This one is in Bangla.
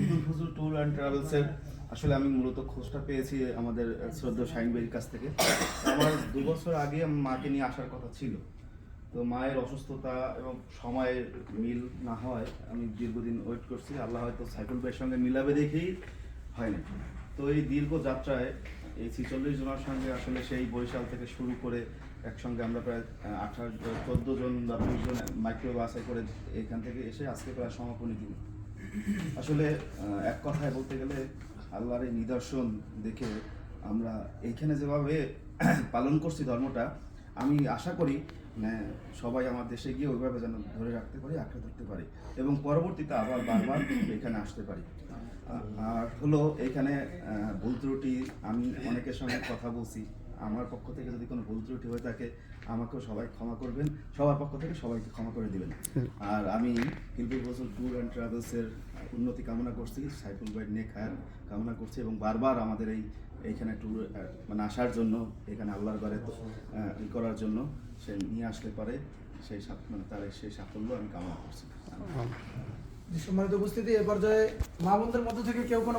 ইদুল ট্যুর অ্যান্ড ট্রাভেলসের আসলে আমি মূলত খোঁজটা পেয়েছি আমাদের শ্রদ্ধা শাহিনবের কাছ থেকে। আমার দু বছর আগে মাকে নিয়ে আসার কথা ছিল। তো মায়ের অসুস্থতা এবং সময়ের মিল না হয় আমি দীর্ঘদিন ওয়েট করছি। আল্লাহ হয়তো সাইকেল ভাইয়ের সঙ্গে মিলাবে দেখেই হয়নি তো এই দীর্ঘ যাত্রায় এই ছিচল্লিশ জনের সঙ্গে আসলে সেই বরিশাল থেকে শুরু করে একসঙ্গে আমরা প্রায় আঠারো, চোদ্দ জন বা বিশ জন মাইক্রো বাসে করে এখান থেকে এসে আজকে প্রায় সমাপনী দিন। আসলে এক কথায় বলতে গেলে আল্লাহর এই নিদর্শন দেখে আমরা এইখানে যেভাবে পালন করছি ধর্মটা, আমি আশা করি মানে সবাই আমার দেশে গিয়ে ওইভাবে যেন ধরে রাখতে পারি, আঁকড়ে ধরতে পারি এবং পরবর্তীতে আবার বারবার এখানে আসতে পারি। আর হলো, এখানে ভুল ত্রুটি আমি অনেকের সঙ্গে কথা বলছি। আমার পক্ষ থেকে যদি কোনো ভুল ত্রুটি হয়ে থাকে, আমাকেও সবাই ক্ষমা করবেন। সবার পক্ষ থেকে সবাইকে ক্ষমা করে দিবেন। আর আমি হিলপুর বছর ট্যুর অ্যান্ড ট্রাভেলসের উন্নতি কামনা করছি, সাইফুল ভাই নেক হায়াত কামনা করছি এবং বারবার আমাদের এই, এইখানে ট্যুর মানে আসার জন্য, এখানে আল্লাহর ঘরে ই করার জন্য সে নিয়ে আসলে পারে, সেই মানে তার সেই সাফল্য আমি কামনা করছি। সম্মানিত উপস্থিতি এ পর্যায়ে মা বোনদের মধ্য থেকে কেউ কোনো